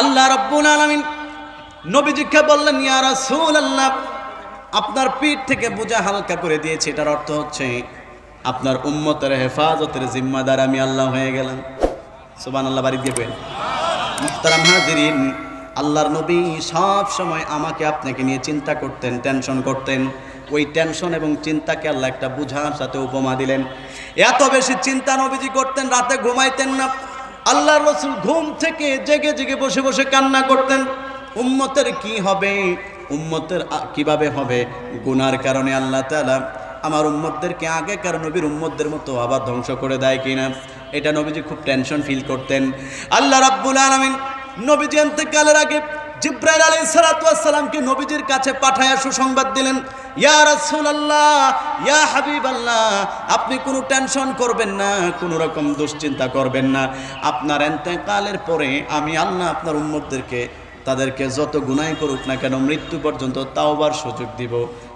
আল্লাহ রব্বুল আলামিন নবীজিকে বললেন, ইয়া রাসূলুল্লাহ, আপনার পিঠ থেকে বোঝা হালকা করে দিয়েছে। এটার অর্থ হচ্ছে, আপনার উম্মতের হেফাজতের জিম্মাদার আমি আল্লাহ হয়ে গেলাম। সুবান আল্লাহ বাড়ি দিয়ে কইন মুহতারাম হাজিরিন, আল্লাহর নবী সব সময় আমাকে আপনাকে নিয়ে চিন্তা করতেন, টেনশন করতেন। ওই টেনশন এবং চিন্তাকে আল্লাহ একটা বুঝার সাথে উপমা দিলেন। এত বেশি চিন্তা নবীজি করতেন, রাতে ঘুমাইতেন না। আল্লাহর রসুল ঘুম থেকে জেগে জেগে বসে বসে কান্না করতেন। উম্মতের কি হবে? উম্মতের কীভাবে হবে? গুনার কারণে আল্লাহ তালা আমার উম্মতদেরকে আগেকার নবীর উম্মতদের মতো আবার ধ্বংস করে দেয় কিনা? এটা নবীজি খুব টেনশন ফিল করতেন। আল্লাহ রাব্বুল আলমিন নবীজি কালের আগে জিব্রাইল আলাইহিস সালাতু ওয়াস সালামকে নবীজির কাছে পাঠায়া সুসংবাদ দিলেন, ইয়া রাসূলুল্লাহ, ইয়া হাবিবাল্লাহ, আপনি কোনো টেনশন করবেন না, কোনো রকম দুশ্চিন্তা করবেন না। আপনার এন্তেকালের পরে আমি আল্লাহ আপনার উম্মতদেরকে তাদেরকে যত গুনাই করুক না কেন মৃত্যু পর্যন্ত তাওবার সুযোগ দিব,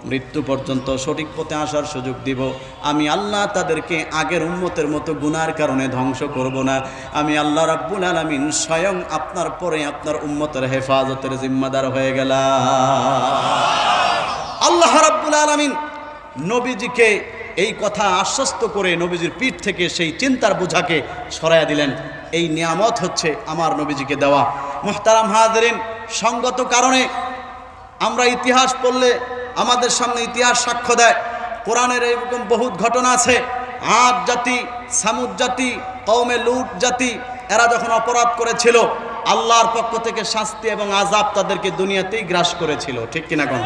মৃত্যু পর্যন্ত সঠিক পথে আসার সুযোগ দিব। আমি আল্লাহ তাদেরকে আগের উন্মতের মতো গুনার কারণে ধ্বংস করব না। আমি আল্লাহ রাব্বুল আলামিন স্বয়ং আপনার পরে আপনার উন্মতের হেফাজতের জিম্মাদার হয়ে গেলাম। আল্লাহ রাব্বুল আলামিন নবীজিকে এই কথা আশ্বস্ত করে নবীজির পিঠ থেকে সেই চিন্তার বোঝাকে সরাইয়া দিলেন। এই নিয়ামত হচ্ছে আমার নবীজিকে দেওয়া। মোহতারাম হাজরিন, সঙ্গত কারণে আমরা ইতিহাস পড়লে আমাদের সামনে ইতিহাস সাক্ষ্য দেয়। কোরআনের এরকম বহুত ঘটনা আছে। আদ জাতি, সামুদ জাতি কৌমে লুট জাতি, এরা যখন অপরাধ করেছিল, আল্লাহর পক্ষ থেকে শাস্তি এবং আজাব তাদেরকে দুনিয়াতেই গ্রাস করেছিল। ঠিক কিনা কোন?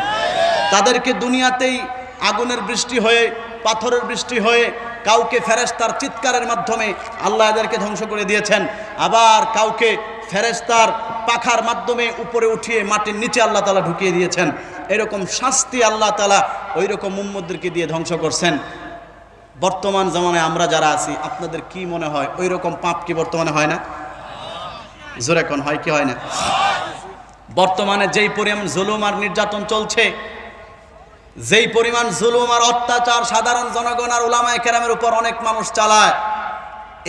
তাদেরকে দুনিয়াতেই আগুনের বৃষ্টি হয়ে পাথরের বৃষ্টি হয়ে কাউকে ফেরেস্তার চিৎকারের মাধ্যমে আল্লাহ এদেরকে ধ্বংস করে দিয়েছেন। আবার কাউকে ফেরেস্তার পাখার মাধ্যমে উপরে উঠিয়ে মাটির নিচে আল্লাহ তালা ঢুকিয়ে দিয়েছেন। এরকম শাস্তি আল্লাহ তালা ওই রকম মুম্মদদেরকে দিয়ে ধ্বংস করছেন। বর্তমান জামানায় আমরা যারা আছি, আপনাদের কি মনে হয়? ওই রকম পাপ কি বর্তমানে হয় না? জোরে কোন, হয় কি হয় না? বর্তমানে যেই পরিমাণ জুলুম আর নির্যাতন চলছে যেই পরিমাণ জুলুম আর অত্যাচার সাধারণ জনগণ আর ওলামায় কেরামের উপর অনেক মানুষ চালায়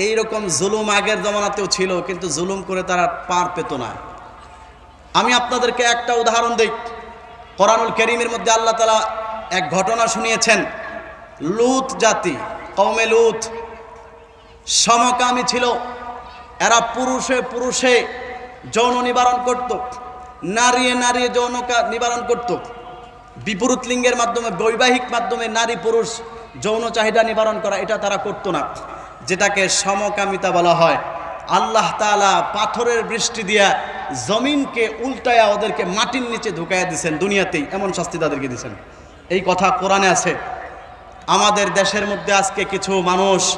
এই রকম জুলুম আগের জমানাতেও ছিল, কিন্তু জুলুম করে তারা পার পেত না। আমি আপনাদেরকে একটা উদাহরণ দিই। কোরআনুল করিমের মধ্যে আল্লাহ তালা এক ঘটনা শুনিয়েছেন। লুত জাতি কৌমে লুত, সমকামী ছিল। এরা পুরুষে পুরুষে যৌন নিবারণ করত, নারীয়ে নারীয়ে যৌন নিবারণ করত। বিপরীত লিঙ্গের মাধ্যমে, বৈবাহিক মাধ্যমে নারী পুরুষ যৌন চাহিদা নিবারণ করা, এটা তারা করতো না। যেটাকে সমকামিতা বলা হয়। আল্লাহ তাআলা পাথরের বৃষ্টি দিয়া জমিনকে উল্টায়া ওদেরকে মাটির নিচে ঢুকাইয়া দিয়েছেন দুনিয়াতেই। এমন শাস্তি তাদেরকে দিয়েছেন এই কথা কোরআনে আছে। আমাদের দেশের মধ্যে আজকে কিছু মানুষ,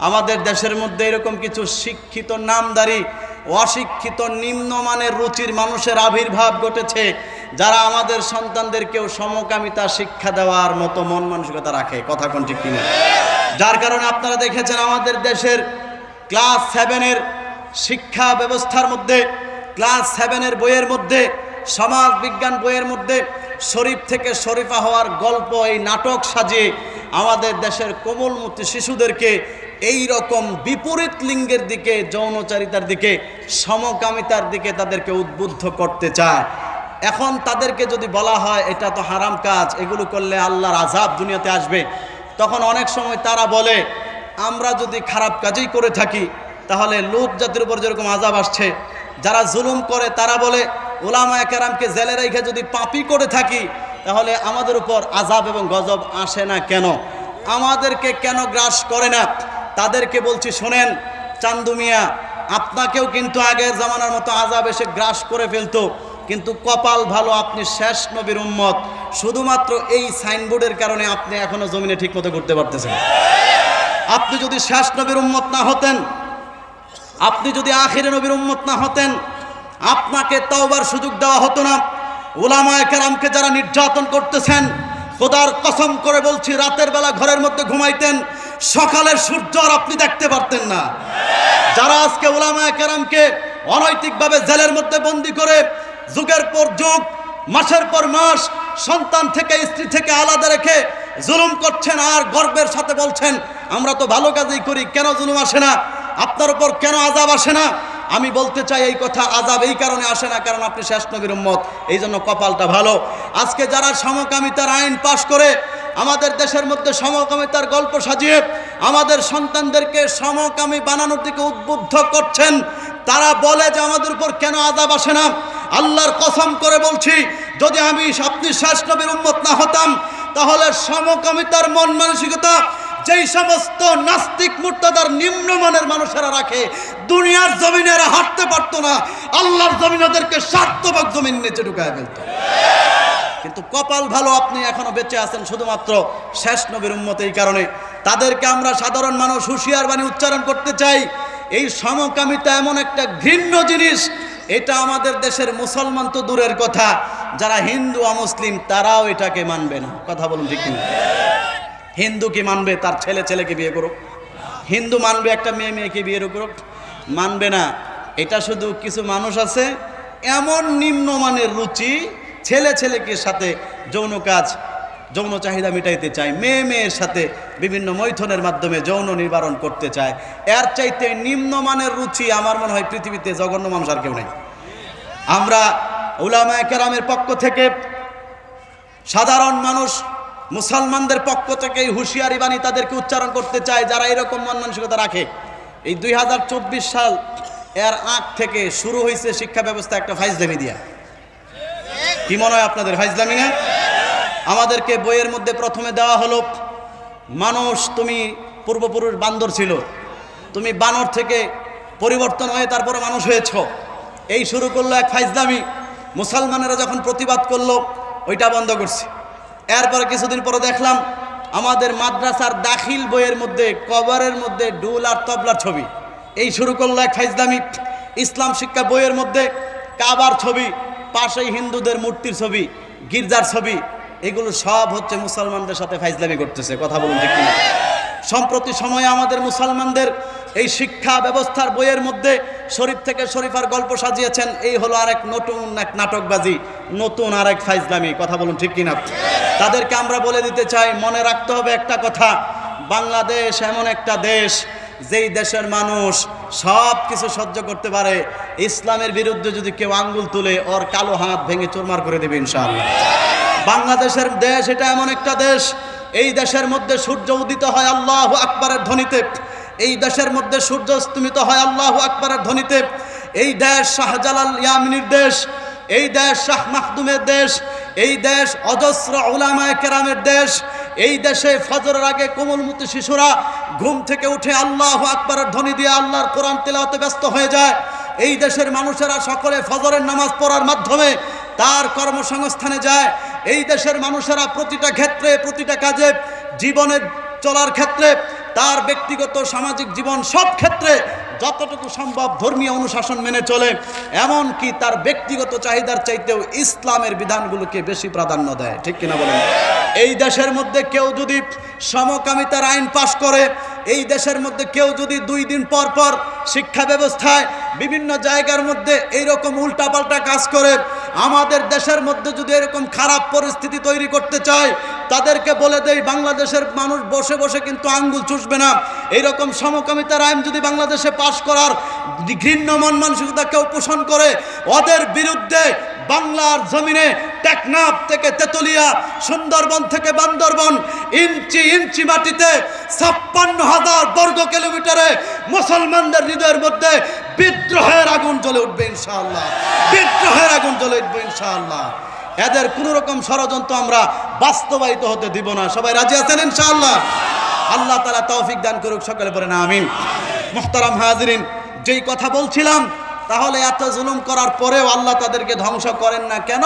আমাদের দেশের মধ্যে এরকম কিছু শিক্ষিত নামদারি, অশিক্ষিত নিম্নমানের রুচির মানুষের আবির্ভাব ঘটেছে। যারা আমাদের সন্তানদেরকেও সমকামিতা শিক্ষা দেওয়ার মতো মন মানসিকতা রাখে, কথা কোন ঠিক কিনা? যার কারণে আপনারা দেখেছেন আমাদের দেশের ক্লাস সেভেনের শিক্ষা ব্যবস্থার মধ্যে, ক্লাস সেভেনের বইয়ের মধ্যে, সমাজ বিজ্ঞান বইয়ের মধ্যে শরীফ থেকে শরীফা হওয়ার গল্প, এই নাটক সাজিয়ে আমাদের দেশের কোমলমূর্তি শিশুদেরকে এই রকম বিপরীত লিঙ্গের দিকে, যৌনচারিতার দিকে, সমকামিতার দিকে তাদেরকে উদ্বুদ্ধ করতে চায়। এখন তাদেরকে যদি বলা হয়, এটা তো হারাম কাজ, এগুলো করলে আল্লাহর আজাব দুনিয়াতে আসবে। তখন অনেক সময় তারা বলে, আমরা যদি খারাপ কাজই করে থাকি, তাহলে লুত জাতির উপর যেরকম আজাব আসছে, যারা জুলুম করে তারা বলে ওলামায় কেরামকে জেলে রেখে যদি পাপি করে থাকি, তাহলে আমাদের উপর আজাব এবং গজব আসে না কেন? আমাদেরকে কেন গ্রাস করে না? তাদেরকে বলছি, শোনেন, চান্দু মিয়া, আপনাকেও কিন্তু আগের জামানার মতো আজাব এসে গ্রাস করে ফেলতো। কিন্তু কপাল ভালো, আপনি শেষ নবীর উম্মত। শুধুমাত্র এই সাইনবোর্ডের কারণে আপনি এখনও জমিনে ঠিক মতো ঘুরতে পারতেছেন। আপনি যদি শেষ নবীর উম্মত না হতেন, আপনি যদি আখিরে নবীর উম্মত না হতেন, আপনাকে তাওবার সুযোগ দেওয়া হতো না। ওলামায় কেরামকে যারা নির্যাতন করতেছেন, খোদার কসম করে বলছি, রাতের বেলা ঘরের মধ্যে ঘুমাইতেন, সকালের সূর্য আর আপনি দেখতে পারতেন না। যারা আজকে ওলামায় কেরামকে অনৈতিকভাবে জেলের মধ্যে বন্দি করে যুগের পর যুগ, মাসের পর মাস, সন্তান থেকে, স্ত্রী থেকে আলাদা রেখে জুলুম করছেন আর গর্বের সাথে বলছেন, আমরা তো ভালো কাজই করি, কেন জুলুম আসে না? আপনার উপর কেন আজাব আসে না? আমি বলতে চাই এই কথা আজাব এই কারণে আসে না, কারণ আপনি শেষ নবীর উম্মত। এই জন্য কপালটা ভালো। আজকে যারা সমকামিতার আইন পাশ করে আমাদের দেশের মধ্যে সমকামিতার গল্প সাজিয়ে আমাদের সন্তানদেরকে সমকামী বানানোর দিকে উদ্বুদ্ধ করছেন, তারা বলে যে আমাদের উপর কেন আজাব আসে না? আল্লাহর কসম করে বলছি, যদি আমি আপনি শেষ নবীর উম্মত না হতাম, তাহলে সমকামিতার মন মানসিকতা যেই সমস্ত নাস্তিক মুর্তাদার নিম্নমানের মানুষেরা রাখে, দুনিয়ার জমিনে এরা হাঁটতে পারতো না, আল্লাহর জমিন ওদেরকে স্বার্থবাক জমিন নিচে ঢুকায় ফেলতো। কিন্তু কপাল ভালো আপনি এখনও বেঁচে আছেন, শুধুমাত্র শেষ নবীর উম্মত এই কারণে। তাদেরকে আমরা সাধারণ মানুষ হুঁশিয়ার বাণী উচ্চারণ করতে চাই, এই সমকামিতা এমন একটা ঘৃণ্য জিনিস এটা আমাদের দেশের মুসলমান তো দূরের কথা। যারা হিন্দু অমুসলিম তারাও এটাকে মানবে না। কথা বলুন ঠিক কিনা? হিন্দু কি মানবে? তার ছেলে ছেলেকে বিয়ে করুক। হিন্দু মানবে একটা মেয়ে মেয়েকে বিয়ে করুক। মানবে না। এটা শুধু কিছু মানুষ আছে। এমন নিম্নমানের রুচি ছেলে ছেলেকে সাথে যৌন কাজ যৌন চাহিদা মিটাইতে চায়, মেয়ে মেয়ের সাথে বিভিন্ন মৈথনের মাধ্যমে যৌন নিবারণ করতে চায়। এর চাইতে নিম্নমানের রুচি আমার মনে হয় পৃথিবীতে জঘন্য মানুষ আর কেউ নেই। আমরা উলামায়ে কেরামের পক্ষ থেকে সাধারণ মানুষ, মুসলমানদের পক্ষ থেকে হুঁশিয়ারি বাণী তাদেরকে উচ্চারণ করতে চায় যারা এরকম মন মানসিকতা রাখে। এই দুই হাজার চব্বিশ সাল এর আগ থেকে শুরু হয়েছে শিক্ষা ব্যবস্থা একটা ফাইজলামি দিয়া। কি মনে হয় আপনাদের ফাইজলামি না? আমাদেরকে বইয়ের মধ্যে প্রথমে দেওয়া হলো, মানুষ, তুমি পূর্বপুরুষ বান্দর ছিল। তুমি বানর থেকে পরিবর্তন হয়ে তারপরে মানুষ হয়েছ। এই শুরু করল এক ফাইজলামি। মুসলমানেরা যখন প্রতিবাদ করল, ওইটা বন্ধ করছে। এরপরে কিছুদিন পরে দেখলাম, আমাদের মাদ্রাসার দাখিল বইয়ের মধ্যে কভারের মধ্যে ডুল আর তবলার ছবি। এই শুরু করল এক ফাইজলামি। ইসলাম শিক্ষা বইয়ের মধ্যে কাবার ছবি, পাশেই হিন্দুদের মূর্তির ছবি, গির্জার ছবি এগুলো সব হচ্ছে মুসলমানদের সাথে ফাইজলামি করতেছে, কথা বলুন ঠিক কিনা। সম্প্রতি সময়ে আমাদের মুসলমানদের এই শিক্ষা ব্যবস্থার বইয়ের মধ্যে শরীফ থেকে শরীফার গল্প সাজিয়েছেন, এই হলো আরেক নতুন এক নাটকবাজি, নতুন আরেক ফাইজলামি, কথা বলুন ঠিক কিনা। তাদেরকে আমরা বলে দিতে চাই, মনে রাখতে হবে একটা কথা, বাংলাদেশ এমন একটা দেশ যেই দেশের মানুষ সব কিছু সহ্য করতে পারে, ইসলামের বিরুদ্ধে যদি কেউ আঙ্গুল তুলে ওর কালো হাত ভেঙে চুরমার করে দেবে ইনশাআল্লাহ। বাংলাদেশের দেশ এটা এমন একটা দেশ, এই দেশের মধ্যে সূর্য উদিত হয় আল্লাহ আকবরের ধ্বনিতে। এই দেশের মধ্যে সূর্য অস্তমিত হয় আল্লাহ আকবরের ধ্বনিতে। এই দেশ শাহজালাল ইয়ামিনীর দেশ, এই দেশ শাহ মাহদুমের দেশ, এই দেশ অজস্র ওলামায় কেরামের দেশ এই দেশে ফজরের আগে কোমলমতি শিশুরা ঘুম থেকে উঠে আল্লাহ আকবরের ধ্বনি দিয়ে আল্লাহর কোরআন তেলাওতে ব্যস্ত হয়ে যায়। এই দেশের মানুষেরা সকলে ফজরের নামাজ পড়ার মাধ্যমে তার কর্মসংস্থানে যায়। এই দেশের মানুষেরা প্রতিটা ক্ষেত্রে, প্রতিটা কাজে জীবনের চলার ক্ষেত্রে তার ব্যক্তিগত সামাজিক জীবন সব ক্ষেত্রে যতটুকু সম্ভব ধর্মীয় অনুশাসন মেনে চলে এমন কি তার ব্যক্তিগত চাহিদার চাইতেও ইসলামের বিধানগুলোকে বেশি প্রাধান্য দেয়। ঠিক কিনা বলেন? এই দেশের মধ্যে কেউ যদি সমকামিতার আইন পাশ করে, এই দেশের মধ্যে কেউ যদি দুই দিন পর পর শিক্ষা ব্যবস্থায় বিভিন্ন জায়গার মধ্যে এইরকম উল্টাপাল্টা কাজ করে, আমাদের দেশের মধ্যে যদি এরকম খারাপ পরিস্থিতি তৈরি করতে চায় তাদেরকে বলে দেই, বাংলাদেশের মানুষ বসে বসে কিন্তু আঙ্গুল চুষবে না। এইরকম সমকামিতার আইন যদি বাংলাদেশে পাশ করার ঘৃণ্য মন মানসিকতা কেউ পোষণ করে, ওদের বিরুদ্ধে বাংলার জমিনে টেকনাফ থেকে তেতুলিয়া, সুন্দরবন থেকে বান্দরবন, ইঞ্চি ইঞ্চি মাটিতে ছাপ্পান্ন হাজার বর্গ কিলোমিটারে মুসলমানদের হৃদয়ের মধ্যে বিদ্রোহের আগুন জ্বলে উঠবে ইনশাআল্লাহ। বিদ্রোহের আগুন জ্বলে উঠবে ইনশাআল্লাহ। এদের কোন রকম ষড়যন্ত্র আমরা বাস্তবায়িত হতে দিব না। সবাই রাজি আছেন ইনশাআল্লাহ? আল্লাহ তালা তৌফিক দান করুক, সকালে পরে না আমিন। মোহতারাম হাজরিন, যেই কথা বলছিলাম, তাহলে এত জুলুম করার পরেও আল্লাহ তাদেরকে ধ্বংস করেন না কেন?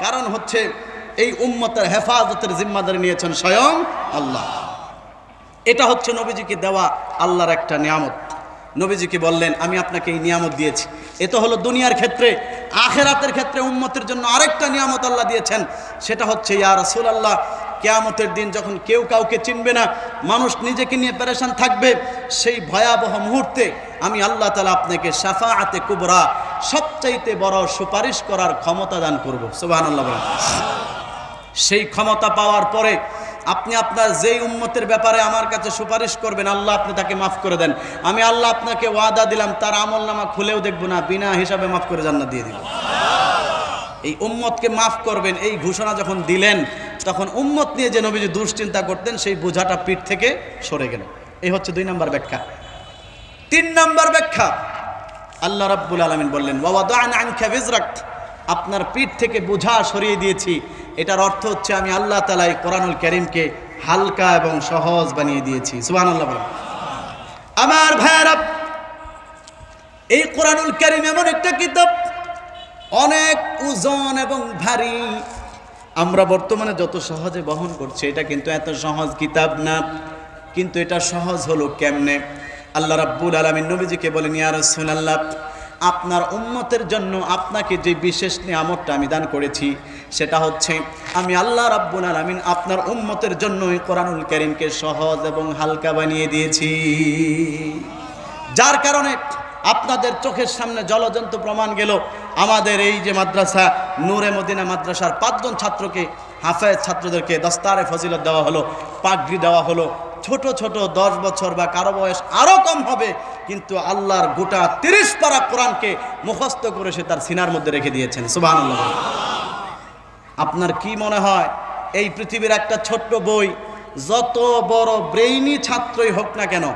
কারণ হচ্ছে এই উম্মতের হেফাজতের জিম্মাদারি নিয়েছেন স্বয়ং আল্লাহ। এটা হচ্ছে নবীজিকে দেওয়া আল্লাহর একটা নিয়ামত। নবীজিকে বললেন, আমি আপনাকে এই নিয়ামত দিয়েছি। এ তো হলো দুনিয়ার ক্ষেত্রে, আখেরাতের ক্ষেত্রে উম্মতের জন্য আরেকটা নিয়ামত আল্লাহ দিয়েছেন। সেটা হচ্ছে, ইয়া রাসূল আল্লাহ কেয়ামতের দিন যখন কেউ কাউকে চিনবে না, মানুষ নিজেকে নিয়ে পেরেশান থাকবে, সেই ভয়াবহ মুহূর্তে আমি আল্লাহ তালা আপনাকে সাফাআতে কুবরা, সবচাইতে বড় সুপারিশ করার ক্ষমতা দান করব। বলেন। সেই ক্ষমতা পাওয়ার পরে আপনি আপনার যেই উম্মতের ব্যাপারে আমার কাছে সুপারিশ করবেন, আল্লাহ আপনি তাকে মাফ করে দেন। আমি আল্লাহ আপনাকে ওয়াদা দিলাম, তার আমল নামা খুলেও দেখব না, বিনা হিসাবে মাফ করে জান্নাত দিয়ে দিব এই উম্মতকে মাফ করবেন, এই ঘোষণা যখন দিলেন, তখন উম্মত নিয়ে যে নবীজি দুশ্চিন্তা করতেন, সেই বোঝাটা পিঠ থেকে সরে গেল। এই হচ্ছে দুই নম্বর ব্যাখ্যা। তিন নম্বর ব্যাখ্যা, আল্লাহ রাব্বুল আলমিন বললেন ওয়াদান আনকা বিজরাক। আপনার পিঠ থেকে বোঝা সরিয়ে দিয়েছি। এটার অর্থ হচ্ছে আমি আল্লাহ তালা এই কোরআনুল করিমকে হালকা এবং সহজ বানিয়ে দিয়েছি। সুবাহ আল্লাহ আমার ভাইয়ারা, এই কোরআনুল করিম এমন একটা কিতাব, অনেক ওজন এবং ভারী। আমরা বর্তমানে যত সহজে বহন করছি, এটা কিন্তু এত সহজ কিতাব না, কিন্তু এটা সহজ হলো কেমনে? আল্লাহ রাব্বুল আলমিন নবীজিকে বলেন, ইয়া রাসূলুল্লাহ আপনার উম্মতের জন্য আপনাকে যে বিশেষ নিয়ামতটা আমি দান করেছি, সেটা হচ্ছে, আমি আল্লাহ রাব্বুল আলমিন আপনার উম্মতের জন্য কোরআনুল করিমকে সহজ এবং হালকা বানিয়ে দিয়েছি। যার কারণে আপনাদের চোখের সামনে জলজন্ত প্রমাণ গেল, আমাদের এই যে মাদ্রাসা, নূরে মদিনা মাদ্রাসার পাঁচজন ছাত্রকে, হাফেজ ছাত্রদেরকে দস্তারে ফজিলত দেওয়া হলো, পাগড়ি দেওয়া হলো ছোট ছোট দশ বছর বা কারও বয়স আরও কম হবে, কিন্তু আল্লাহর গোটা তিরিশ পারা কোরআনকে মুখস্থ করে সে তার সিনার মধ্যে রেখে দিয়েছেন। সুবাহ আপনার কি মনে হয়, এই পৃথিবীর একটা ছোট্ট বই যত বড় ব্রেইনি ছাত্রই হোক না কেন,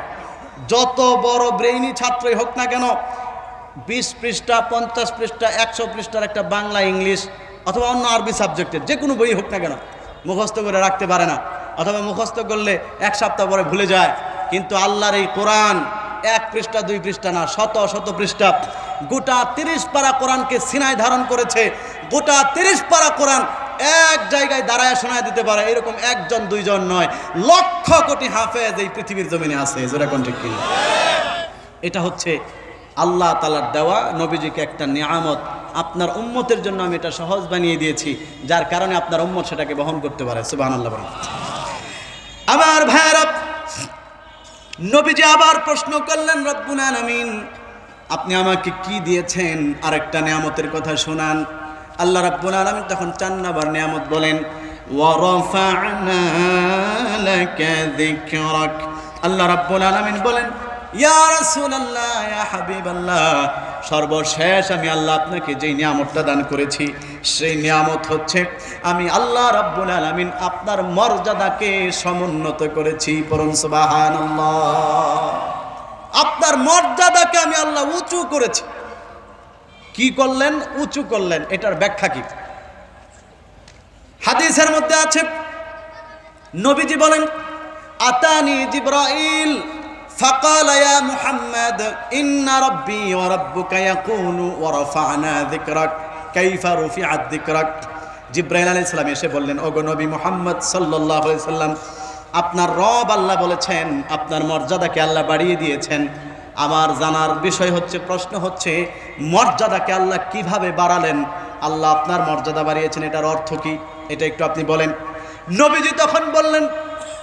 যত বড় ব্রেইনি ছাত্রই হোক না কেন, বিশ পৃষ্ঠা, পঞ্চাশ পৃষ্ঠা, একশো পৃষ্ঠার একটা বাংলা ইংলিশ অথবা অন্য আরবি সাবজেক্টের যে কোনো বই হোক না কেন, মুখস্থ করে রাখতে পারে না। অথবা মুখস্থ করলে এক সপ্তাহ পরে ভুলে যায়। কিন্তু আল্লাহর এই কোরআন এক পৃষ্ঠা, দুই পৃষ্ঠা না, শত শত পৃষ্ঠা। গোটা তিরিশ পারা কোরআনকে সিনায় ধারণ করেছে। গোটা তিরিশ পারা কোরআন এক জায়গায় দাঁড়ায় শোনায় দিতে পারে। এরকম একজন, দুইজন নয়। লক্ষ কোটি হাফেজ এই পৃথিবীর জমিনে আছে। যেরকম ঠিক এটা হচ্ছে আল্লাহ তালার দেওয়া নবীজিকে একটা নিয়ামত। আপনার উম্মতের জন্য আমি এটা সহজ বানিয়ে দিয়েছি। যার কারণে আপনার উম্মত সেটাকে বহন করতে পারে। সুবাহ আল্লাহ আমার ভাইরব নবীজি আবার প্রশ্ন করলেন, রব্বুল আলামিন, আপনি আমাকে কি দিয়েছেন? আরেকটা নিয়ামতের কথা শোনান। আল্লাহ রাব্বুল আলামিন তখন চান নাবার নিয়ামত বলেন আল্লাহ রাব্বুল আলামিন বলেন সর্বশেষ আমি আল্লাহ আপনাকে যেই নিয়ামতটা দান করেছি, সেই নিয়ামত হচ্ছে, আমি আল্লাহ রাব্বুল আলামিন আপনার মর্যাদাকে সমুন্নত করেছি পরম সুবহানাল্লাহ। আপনার মর্যাদাকে আমি আল্লাহ উঁচু করেছি। কি করলেন? উঁচু করলেন। এটার ব্যাখ্যা কি? হাদিসের মধ্যে আছে, নবীজি বলেন, আতানি জিব্রাইল فقال يا محمد إن ربي وربك يقول ورفعنا ذكرك كيف رفعت ذكرك জিব্রাইল আলাইহিস সালাম এসে বললেন ওগো নবী মুহাম্মদ সাল্লাল্লাহু আলাইহি সাল্লাম আপনার রব আল্লাহ বলেছেন আপনার মর্যাদাকে আল্লাহ বাড়িয়ে দিয়েছেন আমার জানার বিষয় হচ্ছে প্রশ্ন হচ্ছে মর্যাদাকে আল্লাহ কিভাবে বাড়ালেন আল্লাহ আপনার মর্যাদা বাড়িয়েছেন এটার অর্থ কি এটা একটু আপনি বলেন নবীজি তখন বললেন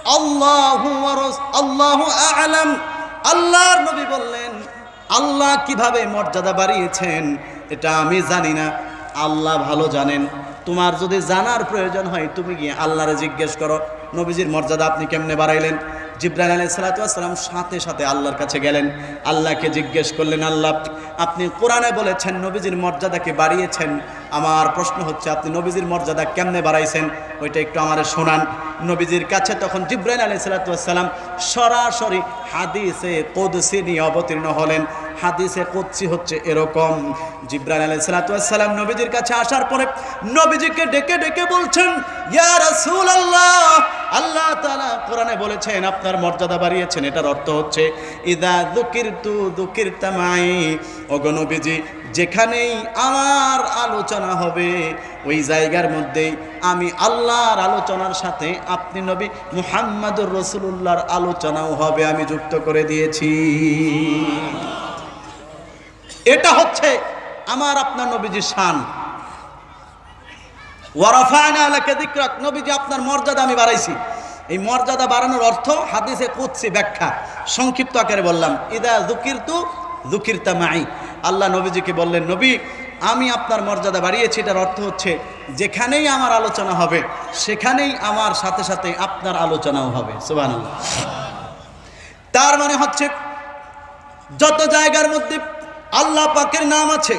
আল্লাহু আল্লাহু আলাম। আল্লাহর নবী বললেন, আল্লাহ কীভাবে মর্যাদা বাড়িয়েছেন, এটা আমি জানি না। আল্লাহ ভালো জানেন। তোমার যদি জানার প্রয়োজন হয়, তুমি গিয়ে আল্লাহরে জিজ্ঞেস করো, নবীজির মর্যাদা আপনি কেমনে বাড়াইলেন? জিব্রাইল আলাই সালাতাম সাথে সাথে আল্লাহর কাছে গেলেন। আল্লাহকে জিজ্ঞেস করলেন, আল্লাহ আপনি কোরআনে বলেছেন, নবীজির মর্যাদাকে বাড়িয়েছেন। আমার প্রশ্ন হচ্ছে, আপনি নবীজির মর্যাদা কেমনে বাড়াইছেন? ওইটা একটু আমার শোনান। নবীজির কাছে তখন জিব্রাইল আলাই সালাতাম সরাসরি হাদিসে কোদসি নিয়ে অবতীর্ণ হলেন। হাদিসে কুৎসি হচ্ছে এরকম। জিব্রাইল আলাই সালাতাম নবীজির কাছে আসার পরে নবীজিকে ডেকে ডেকে বলছেন রাসূলুল্লাহ, আল্লাহ তাআলা কোরআনে বলেছেন, আপনার মর্যাদা বাড়িয়েছেন। এটার অর্থ হচ্ছে, ইদা দুকিরতু দুকিরতামাই ওগো নবীজি যেখানেই আমার আলোচনা হবে, ওই জায়গার মধ্যেই আমি আল্লাহর আলোচনার সাথে আপনি নবী মুহাম্মাদুর রসুল্লাহর আলোচনাও হবে আমি যুক্ত করে দিয়েছি। এটা হচ্ছে আমার আপনার নবীজি শান। নবীজি আপনার মর্যাদা আমি বাড়াইছি। এই মর্যাদা বাড়ানোর অর্থ হাদিসে ব্যাখ্যা। সংক্ষিপ্ত আকারে বললাম, ইদা দুকির তু দুকিরতা মাই। আল্লাহ নবীজিকে বললেন, নবী, আমি আপনার মর্যাদা বাড়িয়েছি। এটার অর্থ হচ্ছে, যেখানেই আমার আলোচনা হবে, সেখানেই আমার সাথে সাথে আপনার আলোচনাও হবে। সুবহানাল্লাহ। তার মানে হচ্ছে, যত জায়গার মধ্যে আল্লাহ পাকের নাম আছে,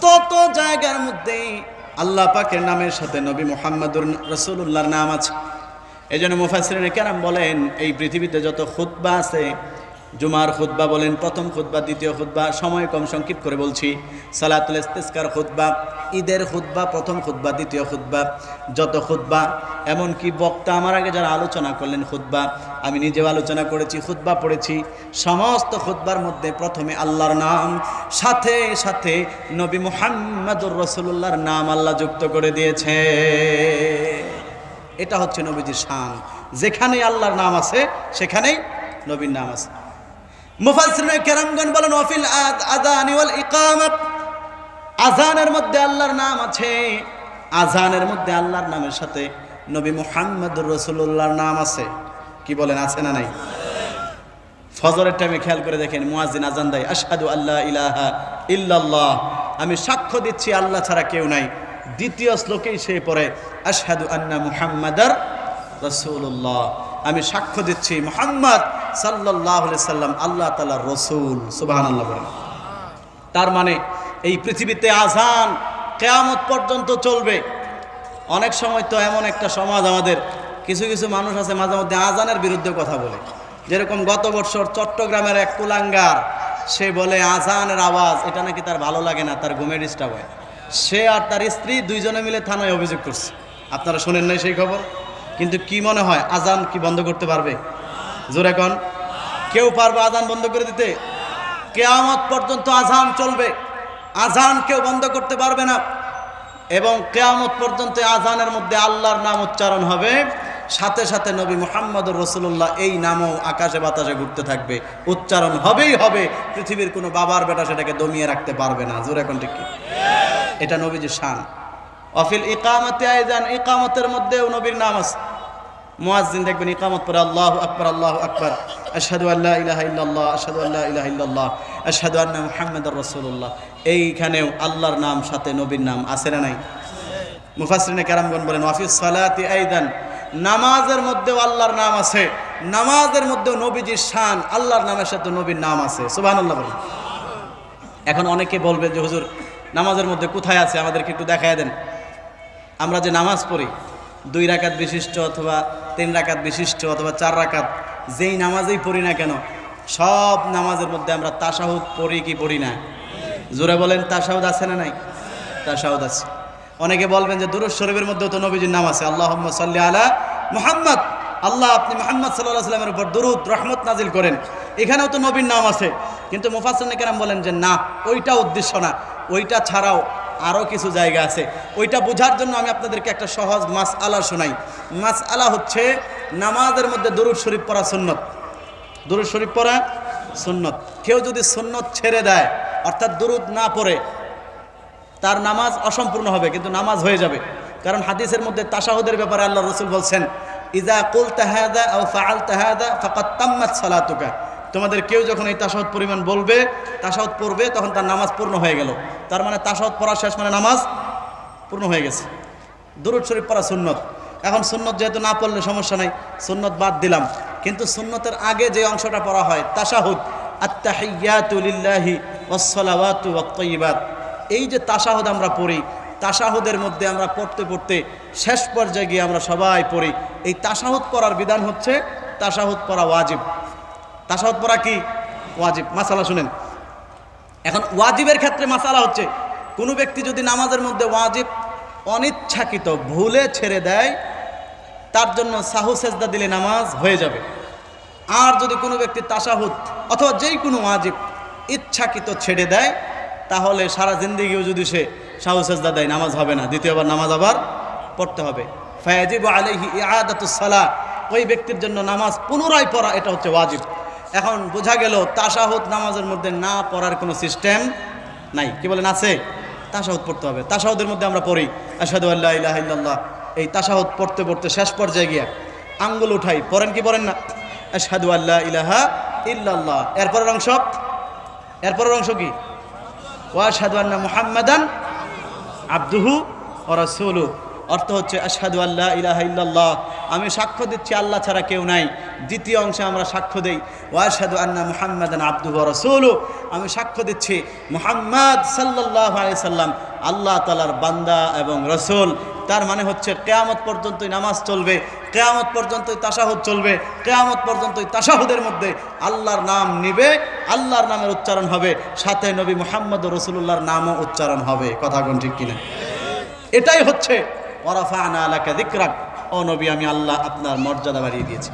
তত জায়গার মধ্যে আল্লাহ পাকের নামের সাথে নবী মোহাম্মদুর রসুল্লাহর নাম আছে। এই জন্য মুফাসরিন কেরাম বলেন, এই পৃথিবীতে যত খুতবা আছে জুমার খুতবা বলেন, প্রথম খুতবা, দ্বিতীয় খুতবা, সময় কম সংক্ষিপ্ত করে বলছি। সালাতুল ইস্তিস্কার খুতবা, ঈদের খুতবা, প্রথম খুতবা, দ্বিতীয় খুতবা, যত খুতবা, এমনকি বক্তা আমার আগে যারা আলোচনা করলেন খুতবা, আমি নিজেও আলোচনা করেছি, খুতবা পড়েছি, সমস্ত খুতবার মধ্যে প্রথমে আল্লাহর নাম, সাথে সাথে নবী মুহাম্মদুর রসুল্লাহর নাম আল্লাহ যুক্ত করে দিয়েছে। এটা হচ্ছে নবীজির শান, যেখানেই আল্লাহর নাম আছে, সেখানেই নবীর নাম আছে। মুফাসসিরিনে কেরামগণ বলেন, ওয়াফিল আদ- আযানি ওয়াল ইকামাত। আজানের মধ্যে আল্লাহর নাম আছে। আজানের মধ্যে আল্লাহর নামের সাথে নবী মুহাম্মদুর রসুল্লাহর নাম আছে। কি বলেন, আছে না নাই? ফজরের টাইমে খেয়াল করে দেখেন, মুয়াজ্জিন আজান দেয়, আশহাদু আল্লাহ ইলাহা ইল্লাল্লাহ। আমি সাক্ষ্য দিচ্ছি, আল্লাহ ছাড়া কেউ নাই। দ্বিতীয় শ্লোকেই সে পড়ে, আশহাদু আন্না মুহাম্মাদার রাসূলুল্লাহ। আমি সাক্ষ্য দিচ্ছি, মুহাম্মদ আলাইহি সাল্লাম আল্লাহ তাআলার রাসূল, সুবহানাল্লাহ বলেন। তার মানে এই পৃথিবীতে আজান কেয়ামত পর্যন্ত চলবে। অনেক সময় তো এমন একটা সমাজ আমাদের, কিছু কিছু মানুষ আছে মাঝে মধ্যে আজানের বিরুদ্ধে কথা বলে। যেরকম গত বছর চট্টগ্রামের এক কুলাঙ্গার, সে বলে আজানের আওয়াজ, এটা নাকি তার ভালো লাগে না, তার ঘুমের ডিস্টার্ব হয়। সে আর তার স্ত্রী দুইজনে মিলে থানায় অভিযোগ করছে। আপনারা শোনেন নাই সেই খবর? কিন্তু কি মনে হয় আজান কি বন্ধ করতে পারবে? জোরে কন। কেউ পারবে আজান বন্ধ করে দিতে? কেয়ামত পর্যন্ত আজান চলবে। আজান কেউ বন্ধ করতে পারবে না। এবং কেয়ামত পর্যন্ত আজানের মধ্যে আল্লাহর নাম উচ্চারণ হবে। সাথে সাথে নবী মোহাম্মদুর রসুল্লাহ এই নামও আকাশে বাতাসে ঘুরতে থাকবে। উচ্চারণ হবেই হবে। পৃথিবীর কোনো বাবার বেটা সেটাকে দমিয়ে রাখতে পারবে না। জোরে এখন ঠিক? এটা নবীজির শান। অফিল ইকামতে আইজান, ইকামতের মধ্যেও নবীর নাম আছে। মুয়াজ্জিন দেখবেন, ইকামত পরে আল্লাহু আকবার আল্লাহু আকবার। আশহাদু আল্লা ইলাহা ইল্লাল্লাহ, আশহাদু আল্লা ইলাহা ইল্লাল্লাহ, আশহাদু আন্না মুহাম্মাদুর রাসূলুল্লাহ। এইখানেও আল্লাহর নাম সাথে নবীর নাম আছে না নাই? মুফাসরিনে কারামগণ বলেন ওয়াফিস সালাতি আইদান। নামাজের মধ্যেও আল্লাহর নাম আছে। নামাজের মধ্যেও নবীজির শান, আল্লাহর নামের সাথে নবীর নাম আছে। সুবহানাল্লাহ বলেন। এখন অনেকে বলবে যে, হুজুর, নামাজের মধ্যে কোথায় আছে? আমাদেরকে একটু দেখায় দেন। আমরা যে নামাজ পড়ি দুই রাকাত বিশিষ্ট অথবা তিন রাকাত বিশিষ্ট অথবা চার রাকাত, যেই নামাজেই পড়ি না কেন, সব নামাজের মধ্যে আমরা তাসাহুদ পড়ি কি পড়ি না? জোরে বলেন, তাসাহুদ আছে না নাই? তাসাহুদ আছে। অনেকে বলবেন যে দুরুজ শরীফের মধ্যেও তো নবীজির নাম আছে আল্লাহ সাল্লি আলা মোহাম্মদ। আল্লাহ আপনি মোহাম্মদ সাল্লাহ সাল্লামের উপর দুরুদ, রহমত নাজিল করেন। এখানেও তো নবীর নাম আছে, কিন্তু মুফাসিন কেরাম বলেন যে না, ওইটা উদ্দেশ্য না, ওইটা ছাড়াও আরও কিছু জায়গা আছে। ওইটা বোঝার জন্য আমি আপনাদেরকে একটা সহজ মাস আলা শোনাই। মাস আলা হচ্ছে নামাজের মধ্যে দরুদ শরীফ পড়া সুন্নত। দরুদ শরীফ পড়া সুন্নত। কেউ যদি সুন্নত ছেড়ে দেয়, অর্থাৎ দরুদ না পড়ে, তার নামাজ অসম্পূর্ণ হবে, কিন্তু নামাজ হয়ে যাবে। কারণ হাদিসের মধ্যে তাসাহুদের ব্যাপারে আল্লাহ রসুল বলছেন ইজা কুল তাহাদা ও ফাআল তাহাদা ফাকাত সালাতুকা। তোমাদের কেউ যখন এই তাসাহুদ পরিমাণ বলবে, তাসাহুদ পড়বে, তখন তার নামাজ পূর্ণ হয়ে গেল। তার মানে তাসাহুদ পড়া শেষ মানে নামাজ পূর্ণ হয়ে গেছে। দুরুদ শরীফ পড়া সুন্নত। এখন সুন্নত যেহেতু না পড়লে সমস্যা নাই, সুন্নত বাদ দিলাম। কিন্তু সুন্নতের আগে যে অংশটা পড়া হয়, তাসাহুদ, আত্তাহিয়াতু লিল্লাহি ওয়াসসালাওয়াতু ওয়াত এই যে তাসাহুদ আমরা পড়ি, তাসাহুদের মধ্যে আমরা পড়তে পড়তে শেষ পর্যায়ে গিয়ে আমরা সবাই পড়ি। এই তাসাহুদ পড়ার বিধান হচ্ছে, তাসাহুদ পড়া ওয়াজিব। তাসাহুদ পড়া কি? ওয়াজিব। মাসালা শুনেন। এখন ওয়াজিবের ক্ষেত্রে মাসালা হচ্ছে, কোনো ব্যক্তি যদি নামাজের মধ্যে ওয়াজিব অনিচ্ছাকৃত, ভুলে ছেড়ে দেয়, তার জন্য সাহু, সেজদা দিলে নামাজ হয়ে যাবে। আর যদি কোনো ব্যক্তি তাসাহুদ অথবা যেই কোনো ওয়াজিব ইচ্ছাকৃত ছেড়ে দেয়, তাহলে সারা জিন্দিগিও যদি সে সাহু, সেজদা দেয়, নামাজ হবে না। দ্বিতীয়বার নামাজ আবার পড়তে হবে। ফায়াজিব আলহি ইয়াদাতুসালা ওই ব্যক্তির জন্য নামাজ পুনরায় পড়া, এটা হচ্ছে ওয়াজিব। এখন বোঝা গেল তাসাহুদ নামাজের মধ্যে না পড়ার কোনো সিস্টেম নাই। কি বলেন, আছে? তাসাহুদ পড়তে হবে। তাসাহুদের মধ্যে আমরা পড়ি। আসাদু আল্লাহ ইল্লাল্লাহ। এই তাসাহুদ পড়তে পড়তে শেষ পর্যায়ে গিয়া আঙ্গুল উঠাই। পড়েন কি পড়েন না? আসাদু আল্লাহ ইলাহা ইল্লাল্লাহ। এরপরের অংশ? এরপরের অংশ কি? ওয়াশহাদু আন্না মুহাম্মাদান আব্দুহু ও রসুলু অর্থ হচ্ছে আশহাদু আল্লাহ ইলাহা ইল্লাল্লাহ। আমি সাক্ষ্য দিচ্ছি, আল্লাহ ছাড়া কেউ নাই। দ্বিতীয় অংশে আমরা সাক্ষ্য দেই ও আশহাদু আন্না মুহাম্মাদান আব্দুহু ওয়া রাসূলু আমি সাক্ষ্য দিচ্ছি, মুহাম্মদ আলাইহি সাল্লাম আল্লাহ তাআলার বান্দা এবং রসুল। তার মানে হচ্ছে কেয়ামত পর্যন্তই নামাজ চলবে, কেয়ামত পর্যন্তই তাসাহুদ চলবে, কেয়ামত পর্যন্তই তাসাহুদের মধ্যে আল্লাহর নাম নিবে, আল্লাহর নামের উচ্চারণ হবে, সাথে নবী মোহাম্মদ রসুল্লাহর নামও উচ্চারণ হবে। কথা কোন ঠিক কিনা? এটাই হচ্ছে ওরাফা আনা আলাকা দিকরাক ও নবী আমি আল্লাহ আপনার মর্যাদা বাড়িয়ে দিয়েছি।